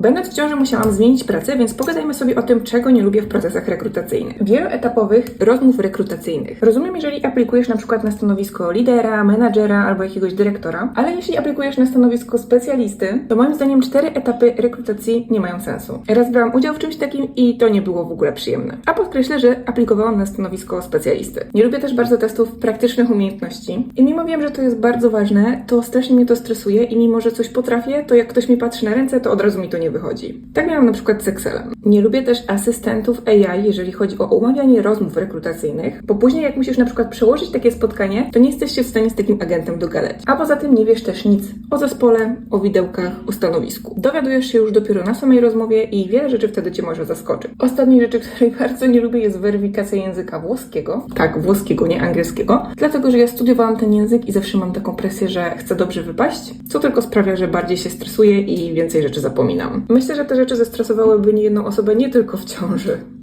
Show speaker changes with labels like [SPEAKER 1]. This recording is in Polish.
[SPEAKER 1] Będąc w ciąży musiałam zmienić pracę, więc pogadajmy sobie o tym, czego nie lubię w procesach rekrutacyjnych. Wieloetapowych rozmów rekrutacyjnych. Rozumiem, jeżeli aplikujesz na przykład na stanowisko lidera, menadżera albo jakiegoś dyrektora, ale jeśli aplikujesz na stanowisko specjalisty, to moim zdaniem cztery etapy rekrutacji nie mają sensu. Raz brałam udział w czymś takim i to nie było w ogóle przyjemne. A podkreślę, że aplikowałam na stanowisko specjalisty. Nie lubię też bardzo testów praktycznych umiejętności. I mimo wiem, że to jest bardzo ważne, to strasznie mnie to stresuje i mimo, że coś potrafię, to jak ktoś mi patrzy na ręce, to od razu mi to nie wychodzi. Tak miałam na przykład z Excelem. Nie lubię też asystentów AI, jeżeli chodzi o umawianie rozmów rekrutacyjnych, bo później jak musisz na przykład przełożyć takie spotkanie, to nie jesteś się w stanie z takim agentem dogadać. A poza tym nie wiesz też nic o zespole, o widełkach, o stanowisku. Dowiadujesz się już dopiero na samej rozmowie i wiele rzeczy wtedy cię może zaskoczyć. Ostatniej rzeczy, której bardzo nie lubię jest weryfikacja języka włoskiego. Tak, włoskiego, nie angielskiego. Dlatego, że ja studiowałam ten język i zawsze mam taką presję, że chcę dobrze wypaść, co tylko sprawia, że bardziej się stresuję i więcej rzeczy zapominam. Myślę, że te rzeczy zestresowałyby niejedną osobę nie tylko w ciąży.